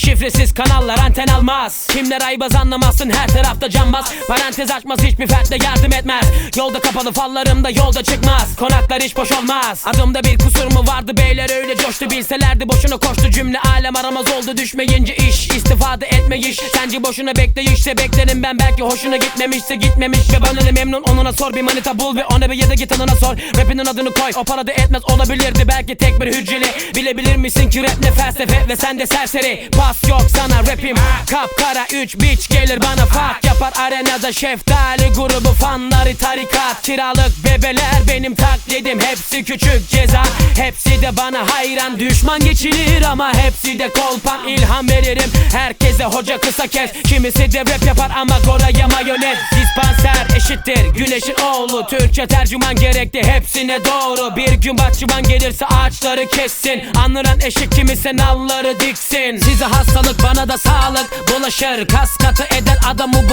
Şifresiz kanallar anten almaz. Kimler aybaz anlamazsın her tarafta cambaz Parantez açmaz hiçbir fertle yardım etmez. Yolda kapalı fallarımda yolda çıkmaz. Konaklar hiç boş olmaz. Adımda bir kusur mu vardı? Beyler öyle coştu Bilselerdi. Boşuna koştu cümle alem aramaz oldu. Düşmeyince iş istifade etmeyiş. Sence boşuna bekleyişse beklerim ben. Belki hoşuna gitmemişse gitmemiş. Ve bana ne memnun onuna sor. Bir manita bul Ve ona bir ya da git anına sor. Rapinin adını koy o para da etmez olabilirdi. Belki tek bir hücreli Bilebilir misin ki rap ne felsefe? Ve sen de serseri Pas yok sana rapim. Kapkara 3 bitch gelir bana fark. Yapar arenada şeftali grubu fanları tarikat. Kiralık bebeler benim taklidim Hepsi küçük ceza. Hepsi de bana hayran Düşman geçilir ama hepsi de kolpan. İlham veririm herkese hoca kısa kes. Kimisi de rap yapar ama Gora'ya mayonez. Dispanser eşittir güneşin oğlu. Türkçe tercüman gerekti hepsine doğru. Bir gün bahçıvan gelirse ağaçları kessin. Anlaran eşik kimisi nalları diksin. Size hastalık bana da sağlık. Bulaşır Kas katı eder adamı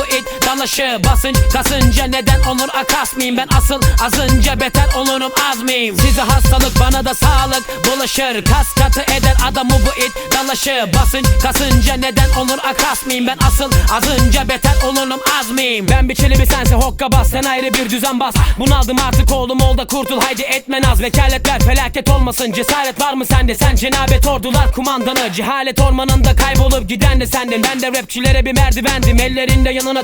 dalaşı Basınç kasınca neden olur akas mıyım? Ben asıl azınca beter olurum az mıyım? Size hastalık bana da sağlık. Bulaşır Kas katı eder adamı bu it dalaşı. Basınç kasınca neden olur akas mıyım? Ben asıl azınca beter olurum az mıyım? Ben bir çelebi sense hokka bas Sen ayrı bir düzen bas. Bunaldım artık oğlum ol da kurtul Haydi etme naz. Vekaletler felaket olmasın Cesaret var mı sende? Sen cenabet ordular kumandanı Cehalet ormanında kaybolup giden de sendin. Ben de rapçilere bir merdivendim Ellerinde yanına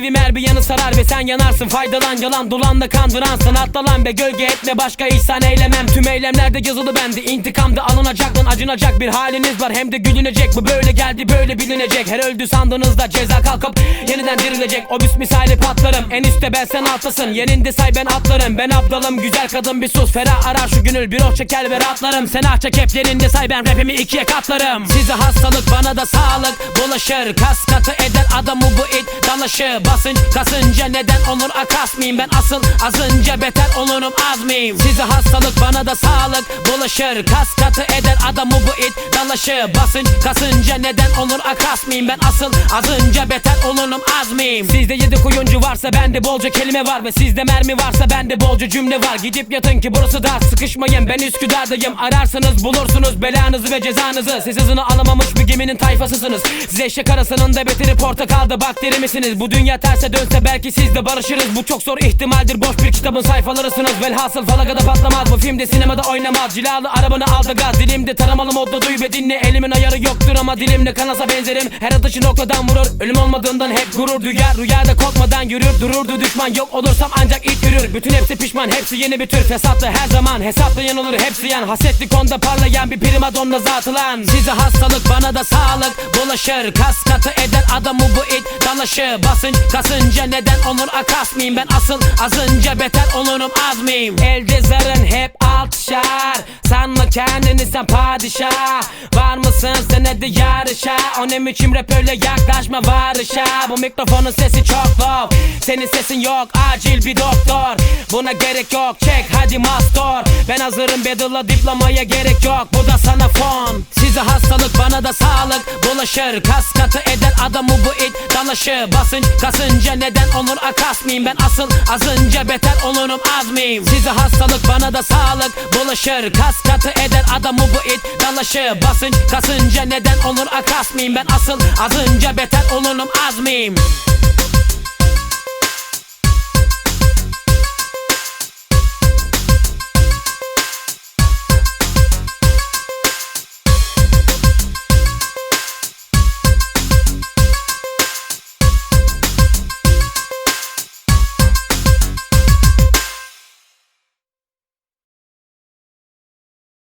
teştim Alevi merbi yanı sarar ve sen yanarsın. Faydalan yalan dolanla kandıransın. Atla lan be gölge etme başka ihsan eylemem. Tüm eylemlerde yazılı bende İntikamda alınacak lan acınacak bir haliniz var. Hem de gülünecek bu böyle geldi böyle bilinecek. Her öldü sandığınızda ceza kalkıp yeniden dirilecek. Obüs misali patlarım en üstte ben sen alttasın. Yeninde say ben atlarım. Ben abdalım Güzel kadın bir sus. Ferah arar şu gönül Bir oh çeker ve rahatlarım. Sen ah çek hep yerinde say ben rapimi ikiye katlarım. Size hastalık bana da sağlık. Bulaşır Kas katı eder adamı bu it dalaşı Basınç kasınca neden olur akas mıyım? Ben asıl azınca beter olurum az mıyım? Size hastalık bana da sağlık. Bulaşır Kas katı eder adamı bu it dalaşı. Basınç kasınca neden olur akas mıyım? Ben asıl azınca beter olurum az mıyım? Sizde yedi kuyuncu varsa bende bolca kelime var Ve sizde mermi varsa bende bolca cümle var. Gidip yatın ki burası dar sıkışmayın. Ben Üsküdar'dayım Ararsanız bulursunuz belanızı ve cezanızı. Siz hızını alamamış bir geminin tayfasısınız. Siz eşek arasının da beteri portakalda bakteri misiniz Bu dünya terse dönse belki siz de barışırız. Bu çok zor ihtimaldir. Boş bir kitabın sayfalarısınız Velhasıl falakada patlamaz bu filmde sinemada oynamaz. Cilalı arabanı al da gaz. Dilimde taramalı modda duy ve dinle. Elimin ayarı yoktur ama dilimle kanasa benzerim. Her atışı noktadan vurur. Ölüm olmadığından hep gurur duyar. Rüyada korkmadan yürür. Dururdu düşman. Yok olursam ancak ilk yürür. Bütün hepsi pişman. Hepsi yeni bir tür. Fesatlı her zaman. Hesapla yanılır hepsi yan. Hasetli konuda parlayan bir primadonna zatı lan Size hastalık bana da sağlık. Bulaşır Kas katı eder. Adamı bu it dalaşı. Basınç kasınca neden olur akas mıyım? Ben asıl azınca beter olurum az mıyım? Elde zarın hep alt şar. Sanma kendini sen padişah. Var mısın sen hadi yarışa Onun için rap öyle yaklaşma varışa. Bu mikrofonun sesi çok low. Senin sesin yok acil bir doktor. Buna gerek yok çek hadi mastor Ben hazırım battle'a diplomaya gerek yok. Bu da sana fon Size hastalık bana da sağlık. Bulaşır Kas katı eder adamı bu it. Dalaşı Basınç kasınca neden olur akas mıyım Ben? Asıl azınca beter olurum az mıyım? Size hastalık bana da sağlık. Bulaşır Kas katı eder adamı bu it. Dalaşı Basınç kasınca neden olur akas mıyım Ben? Asıl azınca beter olurum az mıyım